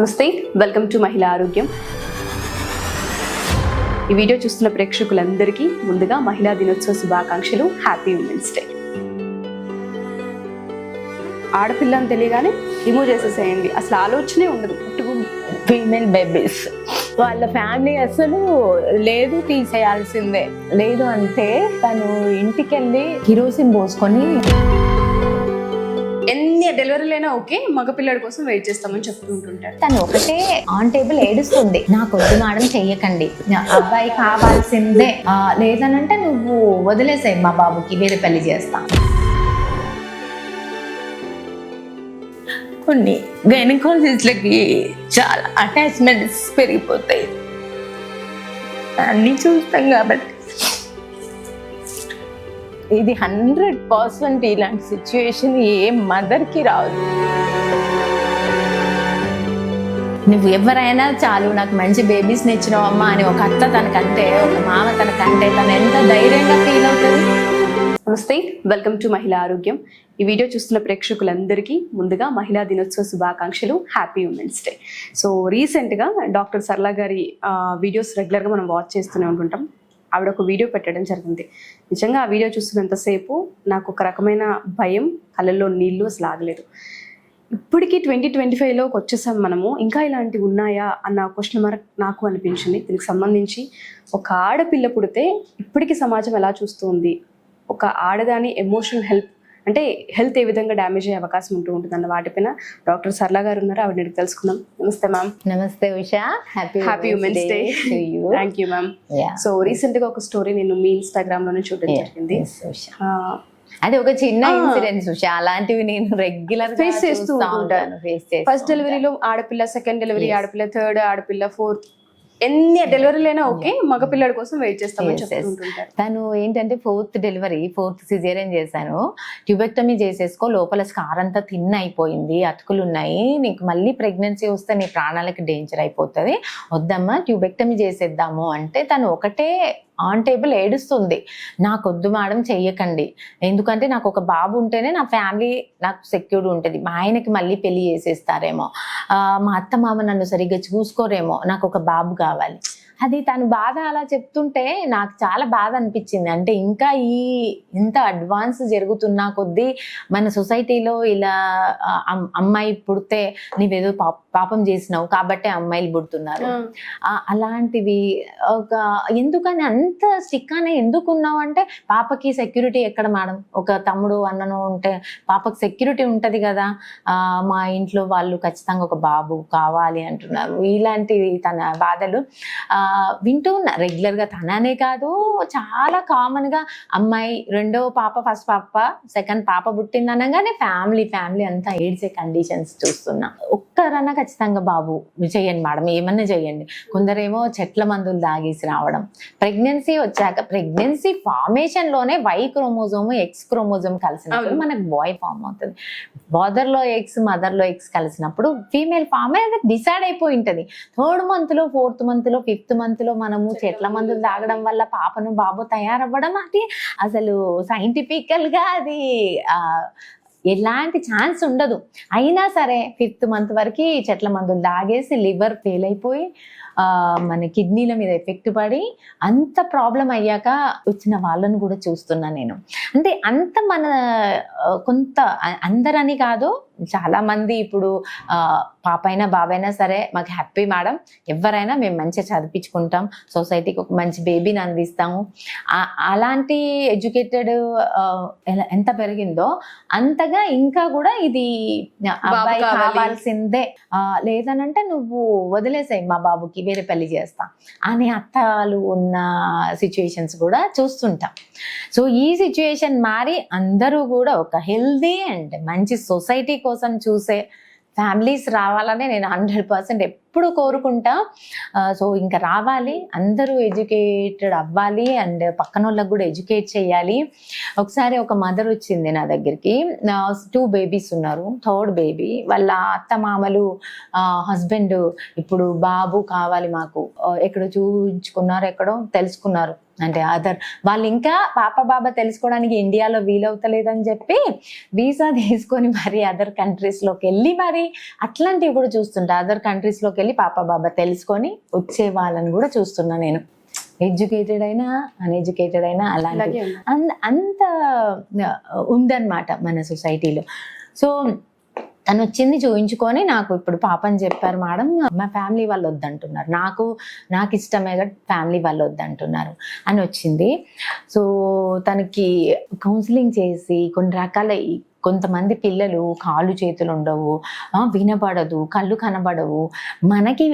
నమస్తే welcome to మహిళా ఆరోగ్యం. ఈ వీడియో చూస్తున్న ప్రేక్షకులందరికీ ముందుగా మహిళా దినోత్సవ శుభాకాంక్షలు. హ్యాపీ ఉమెన్స్ డే ఆడపిల్ల అని తెలియగానే రిమూవ్ చేసేసేయండి. అసలు ఆలోచనే ఉండదు. పుట్టుకు ఫీమేల్ బేబీస్ వాళ్ళ ఫ్యామిలీ అసలు లేదు తీసేయాల్సిందే. లేదు అంటే తను ఇంటికెళ్ళి కిరోసిన్ పోసుకొని ఎన్ని డెలివరీలైనా ఓకే మగపిల్లడి కోసం వెయిట్ చేస్తామని చెప్తూ ఉంటుంటాడు తను ఒకటే ఆన్ టేబుల్ ఏడుస్తుంది. నాకు వద్దు మేడం చెయ్యకండి. నా అబ్బాయి కావాల్సిందే. లేదనంటే నువ్వు వదిలేసాయి మా బాబుకి వేరే పెళ్ళి చేస్తా. కొన్ని గైనకాలజిస్ట్లకి చాలా అటాచ్మెంట్స్ పెరిగిపోతాయి. అన్నీ చూస్తాం కాబట్టి ఇది హండ్రెడ్ పర్సెంట్ ఇలాంటి సిచ్యువేషన్ ఏ మదర్కి రాదు. నువ్వు ఎవరైనా చాలు నాకు మంచి బేబీస్ని ఇచ్చినావమ్మా అని ఒక అత్త తనకంటే ఒక మామ తనకంటే తను ఎంత ధైర్యంగా ఫీల్ అవుతుంది? నమస్తే వెల్కమ్ టు మహిళా ఆరోగ్యం ఈ వీడియో చూస్తున్న ప్రేక్షకులందరికీ ముందుగా మహిళా దినోత్సవ శుభాకాంక్షలు. హ్యాపీ ఉమెన్స్ డే సో రీసెంట్గా డాక్టర్ సరళ గారి వీడియోస్ రెగ్యులర్గా మనం వాచ్ చేస్తూనే ఉంటుంటాం. ఆవిడ ఒక వీడియో పెట్టడం జరిగింది. నిజంగా ఆ వీడియో చూస్తున్నంతసేపు నాకు ఒక రకమైన భయం కళ్ళల్లో నీళ్ళు అసలు ఆగలేదు. ఇప్పటికీ ట్వంటీ ట్వంటీ ఫైవ్లోకి వచ్చేసాం మనము. ఇంకా ఇలాంటివి ఉన్నాయా అన్న క్వశ్చన్ మార్క్ నాకు అనిపించింది. దీనికి సంబంధించి ఒక ఆడపిల్ల పుడితే ఇప్పటికీ సమాజం ఎలా చూస్తుంది ఒక ఆడదాని ఎమోషనల్ హెల్ప్ అంటే హెల్త్ ఏ విధంగా డ్యామేజ్ అయ్యే అవకాశం ఉంటూ ఉంటుంది అన్న వాటిపైన డాక్టర్ సరళ గారు ఉన్నారు. ఆవిడ అడిగి తెలుసుకుందాం. నమస్తే మ్యామ్. నమస్తే Usha. Happy happy women's day thank you ma'am so రీసెంట్గా ఒక స్టోరీ నేను మీ ఇన్స్టాగ్రామ్లోనే చూడడం జరిగింది. అది ఒక చిన్న ఆ. ఇన్సిడెంట్స్ ఉషా. అలాంటివి నేను రెగ్యులర్ Face చేస్తూ ఉంటాను. ఫేస్ ఫస్ట్ డెలివరీలో ఆడపిల్ల సెకండ్ డెలివరీ ఆడపిల్ల థర్డ్ ఆడపిల్ల ఫోర్త్ ఎన్ని డెలివరీలైనా ఓకే మగపిల్లడి కోసం వెయిట్. ఉంటుంటారు తను ఏంటంటే ఫోర్త్ డెలివరీ ఫోర్త్ సిజేరియన్ చేశాను. ట్యూబెక్టమీ చేసేసుకో లోపల స్కార్ అంతా తిన్న అయిపోయింది అతుకులు ఉన్నాయి నీకు మళ్ళీ ప్రెగ్నెన్సీ వస్తే నీ ప్రాణాలకి డేంజర్ అయిపోతుంది. వద్దమ్మా ట్యూబెక్టమీ చేసేద్దాము అంటే తను ఒకటే ఆన్ టేబుల్ ఏడుస్తుంది. నాకొద్దు మేడం చెయ్యకండి. ఎందుకంటే నాకు ఒక బాబు ఉంటేనే నా ఫ్యామిలీ నాకు సెక్యూర్డ్ ఉంటుంది. మా ఆయనకి మళ్ళీ పెళ్ళి చేసేస్తారేమో. మా అత్త మామ నన్ను సరిగ్గా చూసుకోరేమో. నాకు ఒక బాబు కావాలి. అది తను బాధ అలా చెప్తుంటే నాకు చాలా బాధ అనిపించింది. అంటే ఇంకా ఈ ఇంత అడ్వాన్స్ జరుగుతున్నా కొద్దీ మన సొసైటీలో ఇలా అమ్- అమ్మాయి పుడితే నీవేదో పాప- పాపం చేసినావు కాబట్టే అమ్మాయిలు పుడుతున్నారు. అలాంటివి ఒక ఎందుకని అంత స్టిక్ అనే ఎందుకు ఉన్నావు అంటే పాపకి సెక్యూరిటీ ఎక్కడ మేడం ఒక తమ్ముడు అన్నను ఉంటే పాపకి సెక్యూరిటీ ఉంటది కదా. ఆ, మా ఇంట్లో వాళ్ళు ఖచ్చితంగా ఒక బాబు కావాలి అంటున్నారు. ఇలాంటివి తన బాధలు ఆ, వింటూ ఉన్నా. రెగ్యులర్గా తననే కాదు చాలా కామన్గా అమ్మాయి రెండో పాప ఫస్ట్ పాప సెకండ్ పాప పుట్టింది అనగానే ఫ్యామిలీ ఫ్యామిలీ అంతా ఏడ్చే కండిషన్స్ చూస్తున్నా. ఒక్కరన్నా ఖచ్చితంగా బాబు చేయండి మేడం ఏమన్నా చేయండి కొందరేమో చెట్ల మందులు తాగేసి రావడం. ప్రెగ్నెన్సీ వచ్చాక ప్రెగ్నెన్సీ ఫార్మేషన్లోనే వై క్రోమోజోమ్ ఎక్స్ క్రోమోజోమ్ కలిసినప్పుడు. మనకు బాయ్ ఫామ్ అవుతుంది. మదర్లో ఎక్స్ మదర్లో ఎక్స్ కలిసినప్పుడు ఫీమేల్ ఫామ్ అనేది డిసైడ్ అయిపోయి ఉంటది. థర్డ్ మంత్లో ఫోర్త్ మంత్లో ఫిఫ్త్ మంత్లో మనము చెట్ల మందులు తాగడం వల్ల పాపను బాబు తయారవ్వడం అది అసలు సైంటిఫికల్గా అది ఆ, ఎలాంటి ఛాన్స్ ఉండదు. అయినా సరే ఫిఫ్త్ మంత్ వరకు చెట్ల మందులు తాగేసి లివర్ ఫెయిల్ అయిపోయి మన కిడ్నీల మీద ఎఫెక్ట్ పడి అంత ప్రాబ్లం అయ్యాక వచ్చిన వాళ్ళను కూడా చూస్తున్నా నేను. అంటే అంత మన కొంత అందరని కాదు చాలా మంది ఇప్పుడు ఆ, పాపైనా బాబైనా సరే మాకు హ్యాపీ మేడం. ఎవరైనా మేము మంచిగా చదివించుకుంటాం. సొసైటీకి ఒక మంచి బేబీని అందిస్తాము. అలాంటి ఎడ్యుకేటెడ్ ఎంత పెరిగిందో అంతగా ఇంకా కూడా ఇది అబ్బాయి కావాలి. కావాల్సిందే. లేదనంటే నువ్వు వదిలేసాయి మా బాబుకి వేరే పెళ్ళి చేస్తా అనే అత్తలు ఉన్న సిచ్యుయేషన్స్ కూడా చూస్తుంటాం. సో ఈ సిచ్యుయేషన్ మారి అందరూ కూడా ఒక హెల్దీ అండ్ మంచి సొసైటీ కోసం చూసే ఫ్యామిలీస్ రావాలని నేను హండ్రెడ్ పర్సెంట్ ఎప్పుడు కోరుకుంటా. సో ఇంకా రావాలి అందరూ ఎడ్యుకేటెడ్ అవ్వాలి అండ్ పక్కన వాళ్ళకి కూడా ఎడ్యుకేట్ చేయాలి. ఒకసారి ఒక మదర్ వచ్చింది నా దగ్గరికి. టూ బేబీస్ ఉన్నారు థర్డ్ బేబీ. వాళ్ళ అత్త మామలు హస్బెండ్ ఇప్పుడు బాబు కావాలి మాకు. ఎక్కడో చూపించుకున్నారు ఎక్కడో తెలుసుకున్నారు. అంటే అదర్ వాళ్ళు ఇంకా పాప బాబా తెలుసుకోవడానికి ఇండియాలో వీలవుతలేదని చెప్పి వీసా తీసుకొని మరి అదర్ కంట్రీస్లోకి వెళ్ళి మరి అట్లాంటివి కూడా చూస్తుంటా. అదర్ కంట్రీస్లోకి వెళ్ళి పాప బాబా తెలుసుకొని వచ్చే వాళ్ళని కూడా చూస్తున్నా నేను. ఎడ్యుకేటెడ్ అయినా అన్ఎడ్యుకేటెడ్ అయినా అలాంటి అలాగే అంత ఉందన్నమాట మన సొసైటీలో సో తను వచ్చింది చూయించుకొని నాకు ఇప్పుడు పాపని చెప్పారు మేడం మా ఫ్యామిలీ వాళ్ళు వద్దంటున్నారు నాకు నాకు ఇష్టమే ఫ్యామిలీ వాళ్ళు వద్దంటున్నారు అని వచ్చింది సో తనకి కౌన్సిలింగ్ చేసి కొన్ని రకాల కొంతమంది పిల్లలు కాళ్ళు చేతులు ఉండవు ఆ, వినపడదు కళ్ళు కనబడవు. మనకి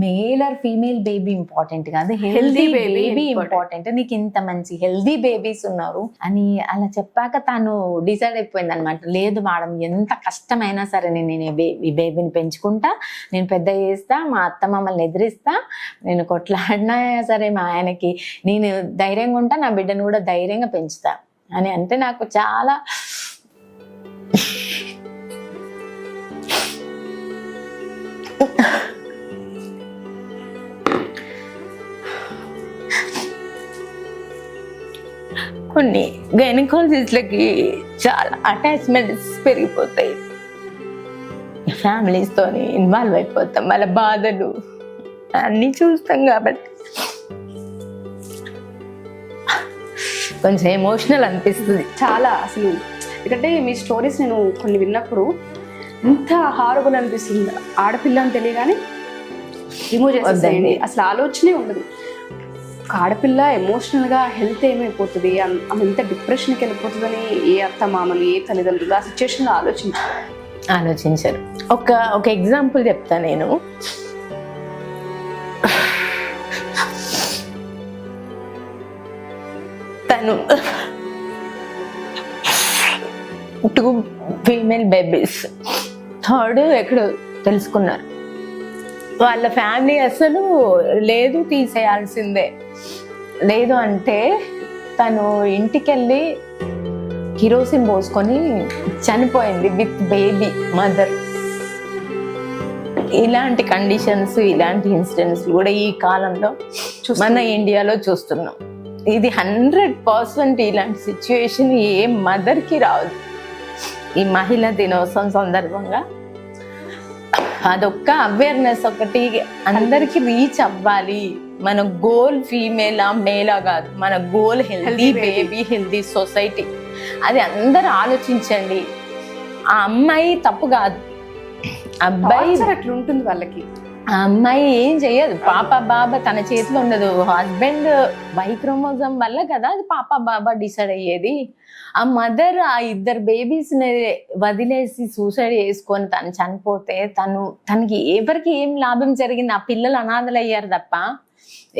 male or female baby important కాదు. Healthy baby. ఇంపార్టెంట్. నీకు ఇంత మంచి హెల్దీ బేబీస్ ఉన్నారు అని అలా చెప్పాక తను డిసైడ్ అయిపోయింది అనమాట లేదు మేడం ఎంత కష్టమైనా సరే నేను ఈ బేబీని పెంచుకుంటా నేను పెద్ద చేస్తా మా అత్త మమ్మల్ని ఎదిరిస్తా నేను కొట్లాడినా సరే మా ఆయనకి నేను ధైర్యంగా ఉంటా నా బిడ్డను కూడా ధైర్యంగా పెంచుతా అని అంటే నాకు చాలా కొన్ని గైనకాలజిస్ట్లకి చాలా అటాచ్మెంట్స్ పెరిగిపోతాయి. ఫ్యామిలీస్తో ఇన్వాల్వ్ అయిపోతాం. వాళ్ళ బాధలు అన్నీ చూస్తాం కాబట్టి. కొంచెం ఎమోషనల్ అనిపిస్తుంది. చాలా అసలు. ఎందుకంటే మీ స్టోరీస్ నేను కొన్ని విన్నప్పుడు ఎంత హారబుల్ అనిపిస్తుంది. ఆడపిల్ల అని తెలియగానే రిమూవ్ చేసేసేయండి. అసలు ఆలోచనే ఉండదు. ఒక ఆడపిల్ల ఎమోషనల్గా హెల్త్ ఏమైపోతుంది? అం- ఆమె ఎంత డిప్రెషన్కి వెళ్ళిపోతుందని ఏ అత్త మామలు ఏ తల్లిదండ్రులు ఆ సిచ్యువేషన్లో ఆలోచించారు. ఆలోచించారు. ఒక ఒక ఎగ్జాంపుల్ చెప్తా నేను. తను టూ ఫీమేల్ బేబీస్ థర్డ్ ఎక్కడ తెలుసుకున్నారు. వాళ్ళ ఫ్యామిలీ అసలు లేదు తీసేయాల్సిందే. లేదు అంటే తను ఇంటికెళ్ళి కిరోసిన్ పోసుకొని చనిపోయింది విత్ బేబీ మదర్. ఇలాంటి కండిషన్స్ ఇలాంటి ఇన్సిడెంట్స్ కూడా ఈ కాలంలో మన ఇండియాలో చూస్తున్నాం. ఇది హండ్రెడ్ పర్సెంట్ ఇలాంటి సిచ్యువేషన్ ఏ మదర్కి రాదు. ఈ మహిళా దినోత్సవం సందర్భంగా అదొక్క అవేర్నెస్ ఒకటి అందరికి రీచ్ అవ్వాలి. మన గోల్ ఫీమేలా మేలా కాదు. మన goal healthy. Baby healthy society అది అందరు ఆలోచించండి. ఆ అమ్మాయి తప్పు కాదు. అబ్బాయి టార్చర్ అట్లా ఉంటుంది వాళ్ళకి? ఆ అమ్మాయి ఏం చెయ్యదు. పాప బాబా తన చేతిలో ఉండదు. హస్బెండ్ వైక్రోమోజం వల్ల కదా అది పాప బాబా డిసైడ్ అయ్యేది. ఆ మదర్ ఆ ఇద్దరు బేబీస్ని వదిలేసి సూసైడ్ చేసుకొని తను చనిపోతే తను తనకి ఎవరికి ఏం లాభం జరిగింది? ఆ పిల్లలు అనాథలు అయ్యారు తప్ప.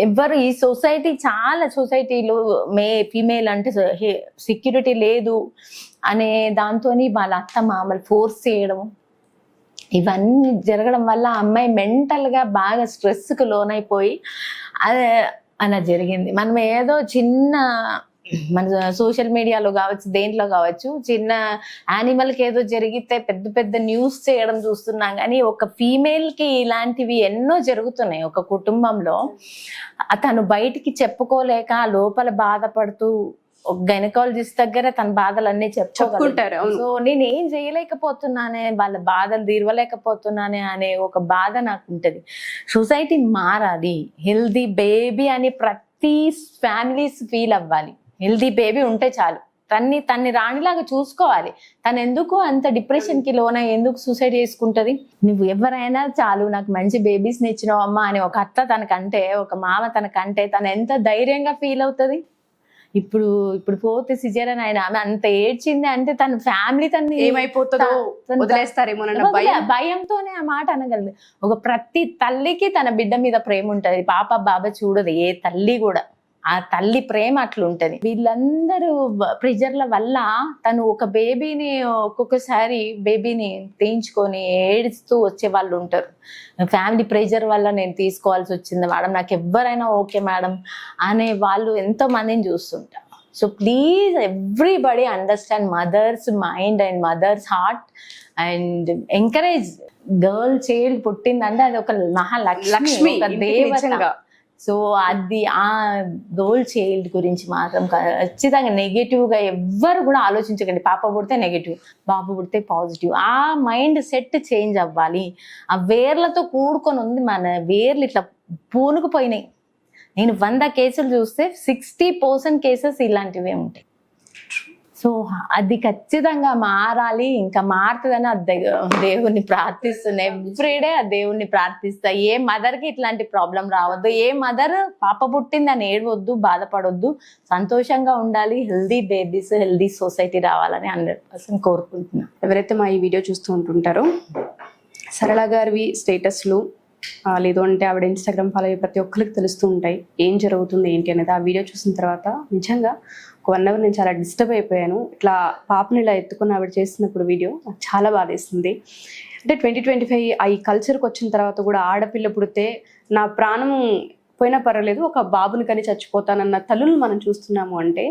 ఎవ్వరు ఈ సొసైటీ చాలా సొసైటీలో మే ఫీమేల్ అంటే సెక్యూరిటీ లేదు అనే దాంతో వాళ్ళ అత్త మామలు ఫోర్స్ చేయడం. ఇవన్నీ జరగడం వల్ల ఆ అమ్మాయి మెంటల్గా బాగా స్ట్రెస్కి లోనైపోయి అదే అలా జరిగింది. మనం ఏదో చిన్న మన సోషల్ మీడియాలో కావచ్చు దేంట్లో కావచ్చు చిన్న యానిమల్కి ఏదో జరిగితే పెద్ద పెద్ద న్యూస్ చేయడం చూస్తున్నాం కానీ ఒక ఫీమేల్కి ఇలాంటివి ఎన్నో జరుగుతున్నాయి ఒక కుటుంబంలో. తను బయటికి చెప్పుకోలేక లోపల బాధపడుతూ ఒక గైనకాలజిస్ట్ దగ్గర తన బాధలన్నీ చెప్పుకోగలదు చెప్పుకుంటారు సో నేను ఏం చేయలేకపోతున్నానే వాళ్ళ బాధలు తీరవలేకపోతున్నానే అనే ఒక బాధ నాకు ఉంటది సొసైటీ మారాలి. హెల్దీ బేబీ అని ప్రతి ఫ్యామిలీస్ ఫీల్ అవ్వాలి. హెల్దీ బేబీ ఉంటే చాలు. తన్ని తన్ని రాణిలాగా చూసుకోవాలి. తను ఎందుకు అంత డిప్రెషన్కి లోన ఎందుకు సూసైడ్ చేసుకుంటది? నువ్వు ఎవరైనా చాలు నాకు మంచి బేబీస్ ఇచ్చినావు అమ్మా అని ఒక అత్త తనకంటే ఒక మామ తనకంటే తను ఎంత ధైర్యంగా ఫీల్ అవుతుంది? ఇప్పుడు ఇప్పుడు ఫోర్త్ సిజరన్ ఆయన ఆమె అంత ఏడ్చింది అంటే తన ఫ్యామిలీ ఏమైపోతుందో తన- వదిలేస్తారేమోనన్న వదిలే- భయం. భయంతోనే ఆ మాట అనగలదు. ఒక ప్రతి తల్లికి తన బిడ్డ మీద ప్రేమ ఉంటది. పాప బాబా చూడదు. ఏ తల్లి కూడా. ఆ తల్లి ప్రేమ అట్లుంటది. వీళ్ళందరూ ప్రెజర్ల వల్ల తను ఒక బేబీని ఒక్కొక్కసారి బేబీని తీయించుకొని ఏడుస్తూ వచ్చే వాళ్ళు ఉంటారు ఫ్యామిలీ ప్రెజర్ వల్ల నేను తీసుకోవాల్సి వచ్చింది మేడం నాకు ఎవరైనా ఓకే మేడం అనే వాళ్ళు ఎంతో మందిని చూస్తుంటా. So please everybody understand mother's mind and mother's heart and encourage. Girl child పుట్టిందంటే అది ఒక మహాలక్ష్మి లక్ష్మి దేవత. సో అది ఆ గోల్ చైల్డ్ గురించి మాత్రం ఖచ్చితంగా నెగిటివ్గా ఎవ్వరు కూడా ఆలోచించకండి. పాప పుడితే నెగిటివ్ బాబు పుడితే పాజిటివ్ ఆ మైండ్ సెట్ చేంజ్ అవ్వాలి. ఆ వేర్లతో కూడుకొని ఉంది మన వేర్లు ఇట్లా పూనుకుపోయినాయి. నేను వంద కేసులు చూస్తే సిక్స్టీ పర్సెంట్ కేసెస్ ఇలాంటివే ఉంటాయి. సో అది ఖచ్చితంగా మారాలి. ఇంకా మారుతుందని ఆ దేవుణ్ణి ప్రార్థిస్తున్నా. ఎవ్రీడే ఆ దేవుణ్ణి ప్రార్థిస్తా. ఏ మదర్కి ఇట్లాంటి ప్రాబ్లం రావద్దు. ఏ మదర్ పాప పుట్టింది అని ఏడవద్దు బాధపడొద్దు. సంతోషంగా ఉండాలి. హెల్దీ బేబీస్ హెల్దీ సొసైటీ రావాలని హండ్రెడ్ పర్సెంట్ కోరుకుంటున్నా. ఎవరైతే మా ఈ వీడియో చూస్తూ ఉంటుంటారో సరళ గారివి స్టేటస్లు లేదు అంటే ఆవిడ ఇన్స్టాగ్రామ్ ఫాలో అయ్యే ప్రతి ఒక్కరికి తెలుస్తూ ఉంటాయి. ఏం జరుగుతుంది ఏంటి అనేది ఆ వీడియో చూసిన తర్వాత నిజంగా వన్ అవర్ నేను చాలా డిస్టర్బ్ అయిపోయాను. ఇట్లా పాపని ఇలా ఎత్తుకుని ఆవిడ చేస్తున్నప్పుడు వీడియో నాకు చాలా బాధేస్తుంది అంటే ట్వంటీ ట్వంటీ ఫైవ్ ఈ కల్చర్కి వచ్చిన తర్వాత కూడా ఆడపిల్ల పుడితే నా ప్రాణం పోయినా పర్వాలేదు ఒక బాబుని కానీ చచ్చిపోతానన్న తల్లులు మనం చూస్తున్నాము అంటే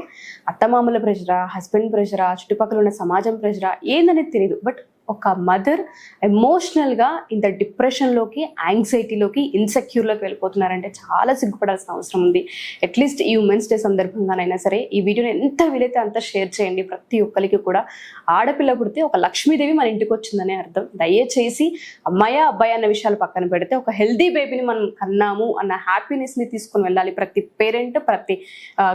అత్తమామల ప్రెషరా హస్బెండ్ ప్రెషరా చుట్టుపక్కల ఉన్న సమాజం ప్రెషరా ఏందనేది తెలియదు బట్ ఒక మదర్ ఎమోషనల్గా ఇంత డిప్రెషన్లోకి యాంగ్జైటీలోకి ఇన్సెక్యూర్లోకి వెళ్ళిపోతున్నారంటే చాలా సిగ్గుపడాల్సిన అవసరం ఉంది. అట్లీస్ట్ ఈ ఉమెన్స్ డే సందర్భంగానైనా సరే ఈ వీడియోని ఎంత వీలైతే అంత షేర్ చేయండి. ప్రతి ఒక్కరికి కూడా ఆడపిల్ల పుడితే ఒక లక్ష్మీదేవి మన ఇంటికి వచ్చిందనే అర్థం. దయచేసి అమ్మాయి అబ్బాయి అన్న విషయాలు పక్కన పెడితే ఒక హెల్దీ బేబీని మనం కన్నాము అన్న హ్యాపీనెస్ని తీసుకొని వెళ్ళాలి ప్రతి పేరెంట్ ప్రతి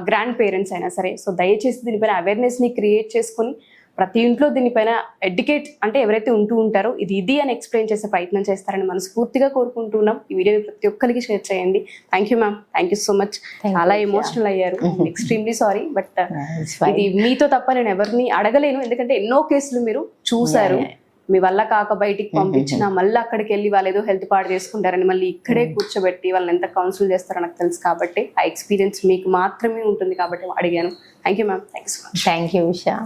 గ్రాండ్ పేరెంట్స్ అయినా సరే. సో దయచేసి దీనిపైన అవేర్నెస్ని క్రియేట్ చేసుకొని ప్రతి ఇంట్లో దీనిపైన ఎడ్యుకేట్ అంటే ఎవరైతే ఉంటూ ఉంటారో ఇది ఇది అని ఎక్స్ప్లెయిన్ చేసే ప్రయత్నం చేస్తారని మనస్ఫూర్తిగా కోరుకుంటున్నాం ఈ వీడియో ప్రతి ఒక్కరికి షేర్ చేయండి. Thank you ma'am thank you so much చాలా ఎమోషనల్ అయ్యారు. Extremely sorry but. ఇది మీతో తప్ప నేను ఎవరిని అడగలేను. ఎందుకంటే ఎన్నో కేసులు మీరు yeah. మీ వల్ల కాక బయటికి పంపించిన మళ్ళీ అక్కడికి వెళ్ళి వాళ్ళు ఏదో హెల్త్ పాడు చేసుకుంటారని మళ్ళీ ఇక్కడే కూర్చోబెట్టి వాళ్ళని ఎంత కౌన్సిల్ చేస్తారో నాకు తెలుసు కాబట్టి ఆ ఎక్స్పీరియన్స్ మీకు మాత్రమే ఉంటుంది కాబట్టి అడిగాను. Thank you ma'am thank you Usha